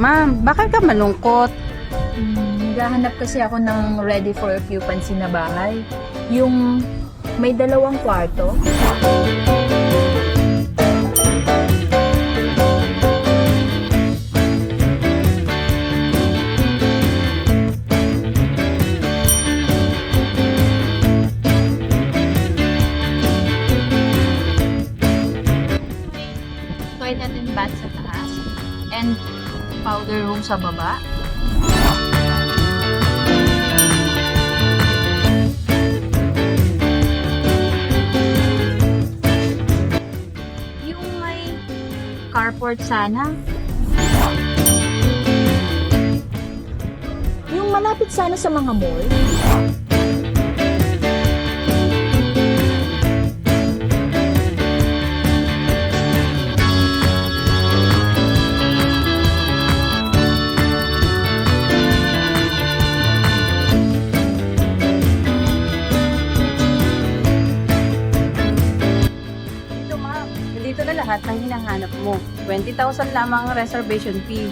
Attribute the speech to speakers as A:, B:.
A: Ma'am, bakit ka malungkot?
B: Hmm, naghahanap kasi ako ng ready for occupancy na bahay. Yung may dalawang kwarto.
C: toilet and bath sa taas, and powder room sa baba. Yung may carport sana.
B: Yung malapit sana sa mga mall.
A: Dito ma'am, dito na lahat ng hinahanap mo. 20,000 lamang ang reservation fee.